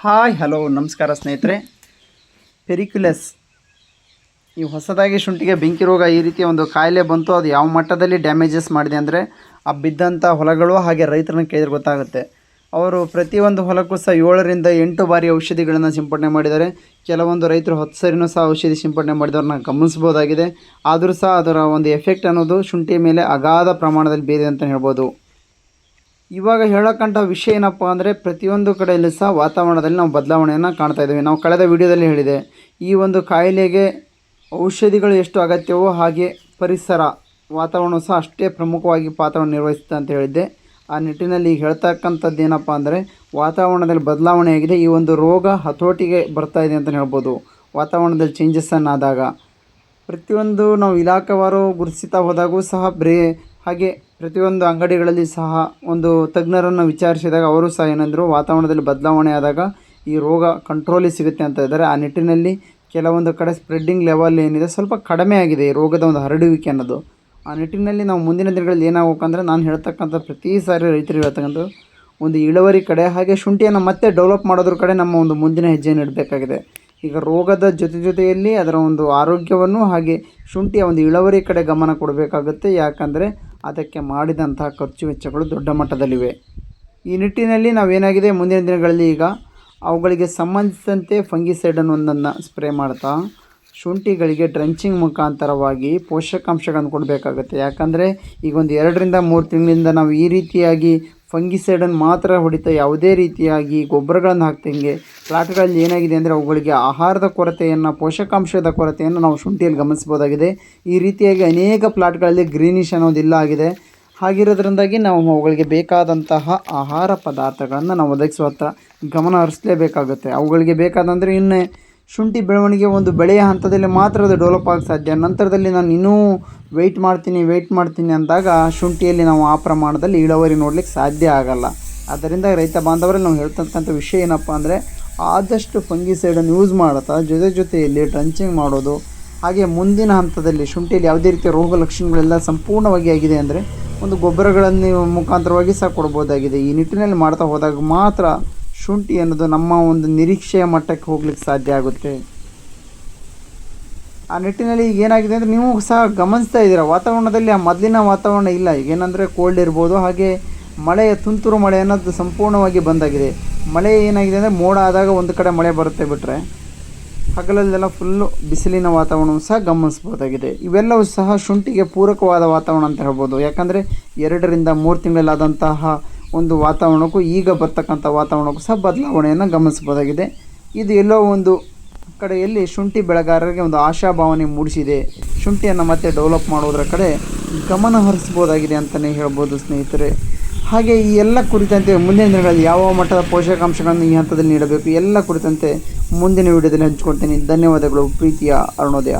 Hi, hello, ನಮಸ್ಕಾರ ಸ್ನೇಹಿತರೆ. ಪೆರಿಕ್ಯುಲಸ್, ಈ ಹೊಸದಾಗಿ ಶುಂಠಿಗೆ ಬೆಂಕಿ ರೋಗ ಈ ರೀತಿಯ ಒಂದು ಕಾಯಿಲೆ ಬಂತು, ಅದು ಯಾವ ಮಟ್ಟದಲ್ಲಿ ಡ್ಯಾಮೇಜಸ್ ಮಾಡಿದೆ ಅಂದರೆ ಆ ಬಿದ್ದಂಥ ಹೊಲಗಳು ಹಾಗೆ ರೈತರನ್ನ ಕೇಳಿದ್ರೆ ಗೊತ್ತಾಗುತ್ತೆ. ಅವರು ಪ್ರತಿಯೊಂದು ಹೊಲಕ್ಕೂ ಸಹ ಏಳರಿಂದ ಎಂಟು ಬಾರಿ ಔಷಧಿಗಳನ್ನು ಸಿಂಪಡಣೆ ಮಾಡಿದ್ದಾರೆ. ಕೆಲವೊಂದು ರೈತರು ಹತ್ತು ಸರಿನೂ ಸಹ ಔಷಧಿ ಸಿಂಪಡಣೆ ಮಾಡಿದವ್ರನ್ನ ಗಮನಿಸ್ಬೋದಾಗಿದೆ ಆದರೂ ಸಹ ಅದರ ಒಂದು ಎಫೆಕ್ಟ್ ಅನ್ನೋದು ಶುಂಠಿ ಮೇಲೆ ಅಗಾಧ ಪ್ರಮಾಣದಲ್ಲಿ ಬೇರೆ ಅಂತ ಹೇಳ್ಬೋದು. ಇವಾಗ ಹೇಳಕ್ಕಂಥ ವಿಷಯ ಏನಪ್ಪ ಅಂದರೆ ಪ್ರತಿಯೊಂದು ಕಡೆಯಲ್ಲೂ ಸಹ ವಾತಾವರಣದಲ್ಲಿ ನಾವು ಬದಲಾವಣೆಯನ್ನು ಕಾಣ್ತಾ ಇದ್ದೇವೆ. ನಾವು ಕಳೆದ ವಿಡಿಯೋದಲ್ಲಿ ಹೇಳಿದೆ, ಈ ಒಂದು ಕಾಯಿಲೆಗೆ ಔಷಧಿಗಳು ಎಷ್ಟು ಅಗತ್ಯವೋ ಹಾಗೆ ಪರಿಸರ ವಾತಾವರಣವು ಸಹ ಅಷ್ಟೇ ಪ್ರಮುಖವಾಗಿ ಪಾತ್ರವನ್ನು ನಿರ್ವಹಿಸುತ್ತೆ ಅಂತ ಹೇಳಿದ್ದೆ. ಆ ನಿಟ್ಟಿನಲ್ಲಿ ಈಗ ಹೇಳ್ತಕ್ಕಂಥದ್ದು ಏನಪ್ಪ ಅಂದರೆ ವಾತಾವರಣದಲ್ಲಿ ಬದಲಾವಣೆಯಾಗಿದೆ ಈ ಒಂದು ರೋಗ ಹತೋಟಿಗೆ ಬರ್ತಾ ಇದೆ ಅಂತಲೇ ಹೇಳ್ಬೋದು. ವಾತಾವರಣದಲ್ಲಿ ಚೇಂಜಸ್ಸನ್ನು ಆದಾಗ ಪ್ರತಿಯೊಂದು ನಾವು ಇಲಾಖೆವಾರು ಗುರುತಿಸ್ತಾ ಹೋದಾಗೂ ಸಹ ಬ್ರೇ ಹಾಗೆ ಪ್ರತಿಯೊಂದು ಅಂಗಡಿಗಳಲ್ಲಿ ಸಹ ಒಂದು ತಜ್ಞರನ್ನು ವಿಚಾರಿಸಿದಾಗ ಅವರು ಸಹ ಏನಂದರು, ವಾತಾವರಣದಲ್ಲಿ ಬದಲಾವಣೆ ಆದಾಗ ಈ ರೋಗ ಕಂಟ್ರೋಲಿಗೆ ಸಿಗುತ್ತೆ ಅಂತ ಇದ್ದಾರೆ ಆ ನಿಟ್ಟಿನಲ್ಲಿ ಕೆಲವೊಂದು ಕಡೆ ಸ್ಪ್ರೆಡ್ಡಿಂಗ್ ಲೆವೆಲ್ ಏನಿದೆ, ಸ್ವಲ್ಪ ಕಡಿಮೆ ಆಗಿದೆ ಈ ರೋಗದ ಒಂದು ಹರಡುವಿಕೆ ಅನ್ನೋದು. ಆ ನಿಟ್ಟಿನಲ್ಲಿ ನಾವು ಮುಂದಿನ ದಿನಗಳಲ್ಲಿ ಏನಾಗಬೇಕಂದ್ರೆ ನಾನು ಹೇಳ್ತಕ್ಕಂಥ ಪ್ರತಿ ಸಾರಿ ರೈತರು ಹೇಳ್ತಕ್ಕಂಥದ್ದು, ಒಂದು ಇಳುವರಿ ಕಡೆ ಹಾಗೆ ಶುಂಠಿಯನ್ನು ಮತ್ತೆ ಡೆವಲಪ್ ಮಾಡೋದ್ರ ಕಡೆ ನಮ್ಮ ಒಂದು ಮುಂದಿನ ಹೆಜ್ಜೆಯನ್ನು ಇಡಬೇಕಾಗಿದೆ ಈಗ ರೋಗದ ಜೊತೆ ಜೊತೆಯಲ್ಲಿ ಅದರ ಒಂದು ಆರೋಗ್ಯವನ್ನು ಹಾಗೆ ಶುಂಠಿಯ ಒಂದು ಇಳುವರಿ ಕಡೆ ಗಮನ ಕೊಡಬೇಕಾಗುತ್ತೆ. ಯಾಕಂದರೆ ಅದಕ್ಕೆ ಮಾಡಿದಂತಹ ಖರ್ಚು ವೆಚ್ಚಗಳು ದೊಡ್ಡ ಮಟ್ಟದಲ್ಲಿವೆ. ಈ ನಿಟ್ಟಿನಲ್ಲಿ ನಾವೇನಾಗಿದೆ? ಮುಂದಿನ ದಿನಗಳಲ್ಲಿ ಈಗ ಅವುಗಳಿಗೆ ಸಂಬಂಧಿಸಿದಂತೆ ಫಂಗಿಸೈಡನ್ನು ಒಂದನ್ನು ಸ್ಪ್ರೇ ಮಾಡ್ತಾ ಶುಂಠಿಗಳಿಗೆ ಡ್ರಂಚಿಂಗ್ ಮುಖಾಂತರವಾಗಿ ಪೋಷಕಾಂಶಗಳನ್ನು ಕೊಡಬೇಕಾಗುತ್ತೆ. ಯಾಕಂದರೆ ಈಗ ಒಂದು ಎರಡರಿಂದ ಮೂರು ತಿಂಗಳಿಂದ ನಾವು ಈ ರೀತಿಯಾಗಿ ಫಂಗಿಸೈಡನ್ನು ಮಾತ್ರ ಹೊಡಿತಾ ಯಾವುದೇ ರೀತಿಯಾಗಿ ಗೊಬ್ಬರಗಳನ್ನು ಹಾಕ್ದಂಗೆ ಪ್ಲಾಟ್ಗಳಲ್ಲಿ ಏನಾಗಿದೆ ಅಂದರೆ ಅವುಗಳಿಗೆ ಆಹಾರದ ಕೊರತೆಯನ್ನು, ಪೋಷಕಾಂಶದ ಕೊರತೆಯನ್ನು ನಾವು ಶುಂಠಿಯಲ್ಲಿ ಗಮನಿಸ್ಬೋದಾಗಿದೆ. ಈ ರೀತಿಯಾಗಿ ಅನೇಕ ಪ್ಲಾಟ್ಗಳಲ್ಲಿ ಗ್ರೀನಿಶ್ ಅನ್ನೋದು ಇಲ್ಲ ಆಗಿದೆ. ಹಾಗಿರೋದ್ರಿಂದಾಗಿ ನಾವು ಅವುಗಳಿಗೆ ಬೇಕಾದಂತಹ ಆಹಾರ ಪದಾರ್ಥಗಳನ್ನು ನಾವು ಒದಗಿಸುವತ್ತ ಗಮನ ಹರಿಸಲೇಬೇಕಾಗುತ್ತೆ. ಅವುಗಳಿಗೆ ಬೇಕಾದಂದರೆ ಇನ್ನೇ ಶುಂಠಿ ಬೆಳವಣಿಗೆ ಒಂದು ಬೆಳೆಯ ಹಂತದಲ್ಲಿ ಮಾತ್ರ ಅದು ಡೆವಲಪ್ ಆಗಕ್ಕೆ ಸಾಧ್ಯ. ನಂತರದಲ್ಲಿ ನಾನು ಇನ್ನೂ ವೆಯ್ಟ್ ಮಾಡ್ತೀನಿ ವೆಯ್ಟ್ ಮಾಡ್ತೀನಿ ಅಂದಾಗ ಶುಂಠಿಯಲ್ಲಿ ನಾವು ಆ ಪ್ರಮಾಣದಲ್ಲಿ ಇಳುವರಿ ನೋಡಲಿಕ್ಕೆ ಸಾಧ್ಯ ಆಗಲ್ಲ. ಆದ್ದರಿಂದ ರೈತ ಬಾಂಧವರಲ್ಲಿ ನಾವು ಹೇಳ್ತಕ್ಕಂಥ ವಿಷಯ ಏನಪ್ಪ ಅಂದರೆ, ಆದಷ್ಟು ಫಂಗಿಸೈಡನ್ನು ಯೂಸ್ ಮಾಡುತ್ತಾ, ಜೊತೆ ಜೊತೆಯಲ್ಲಿ ಟ್ರಂಚಿಂಗ್ ಮಾಡೋದು, ಹಾಗೆ ಮುಂದಿನ ಹಂತದಲ್ಲಿ ಶುಂಠಿಯಲ್ಲಿ ಯಾವುದೇ ರೀತಿಯ ರೋಗ ಲಕ್ಷಣಗಳೆಲ್ಲ ಸಂಪೂರ್ಣವಾಗಿ ಆಗಿದೆ ಅಂದರೆ, ಒಂದು ಗೊಬ್ಬರಗಳನ್ನು ಮುಖಾಂತರವಾಗಿ ಸಹ ಕೊಡ್ಬೋದಾಗಿದೆ. ಈ ನಿಟ್ಟಿನಲ್ಲಿ ಮಾಡ್ತಾ ಹೋದಾಗ ಮಾತ್ರ ಶುಂಠಿ ಅನ್ನೋದು ನಮ್ಮ ಒಂದು ನಿರೀಕ್ಷೆಯ ಮಟ್ಟಕ್ಕೆ ಹೋಗ್ಲಿಕ್ಕೆ ಸಾಧ್ಯ ಆಗುತ್ತೆ. ಆ ನಿಟ್ಟಿನಲ್ಲಿ ಈಗ ಏನಾಗಿದೆ ಅಂದರೆ ನೀವು ಸಹ ಗಮನಿಸ್ತಾ ಇದ್ದೀರಾ, ವಾತಾವರಣದಲ್ಲಿ ಆ ಮೊದಲಿನ ವಾತಾವರಣ ಇಲ್ಲ. ಈಗ ಏನಂದರೆ ಕೋಲ್ಡ್ ಇರ್ಬೋದು, ಹಾಗೆ ಮಳೆಯ ತುಂತುರು ಮಳೆ ಅನ್ನೋದು ಸಂಪೂರ್ಣವಾಗಿ ಬಂದಾಗಿದೆ. ಮಳೆ ಏನಾಗಿದೆ ಅಂದರೆ ಮೋಡ ಆದಾಗ ಒಂದು ಕಡೆ ಮಳೆ ಬರುತ್ತೆ ಬಿಟ್ಟರೆ ಹಗಲಲ್ಲೆಲ್ಲ ಫುಲ್ಲು ಬಿಸಿಲಿನ ವಾತಾವರಣವೂ ಸಹ ಗಮನಿಸ್ಬೋದಾಗಿದೆ. ಇವೆಲ್ಲವೂ ಸಹ ಶುಂಠಿಗೆ ಪೂರಕವಾದ ವಾತಾವರಣ ಅಂತ ಹೇಳ್ಬೋದು. ಯಾಕಂದರೆ ಎರಡರಿಂದ ಮೂರು ತಿಂಗಳಲ್ಲಾದಂತಹ ಒಂದು ವಾತಾವರಣಕ್ಕೂ ಈಗ ಬರ್ತಕ್ಕಂಥ ವಾತಾವರಣಕ್ಕೂ ಸಹ ಬದಲಾವಣೆಯನ್ನು ಗಮನಿಸಬಹುದಾಗಿದೆ. ಇದು ಎಲ್ಲೋ ಒಂದು ಕಡೆಯಲ್ಲಿ ಶುಂಠಿ ಬೆಳೆಗಾರರಿಗೆ ಒಂದು ಆಶಾಭಾವನೆ ಮೂಡಿಸಿದೆ. ಶುಂಠಿಯನ್ನು ಮತ್ತೆ ಡೆವಲಪ್ ಮಾಡೋದರ ಕಡೆ ಗಮನ ಹರಿಸ್ಬೋದಾಗಿದೆ ಅಂತಲೇ ಹೇಳ್ಬೋದು ಸ್ನೇಹಿತರೆ. ಹಾಗೆ ಈ ಎಲ್ಲ ಕುರಿತಂತೆ ಮುಂದಿನ ದಿನಗಳಲ್ಲಿ ಯಾವ ಮಟ್ಟದ ಪೋಷಕಾಂಶಗಳನ್ನು ಈ ಹಂತದಲ್ಲಿ ನೀಡಬೇಕು, ಎಲ್ಲ ಕುರಿತಂತೆ ಮುಂದಿನ ವಿಡಿಯೋದಲ್ಲಿ ಹಂಚ್ಕೊಳ್ತೀನಿ. ಧನ್ಯವಾದಗಳು, ಪ್ರೀತಿಯ ಅರುಣೋದಯ.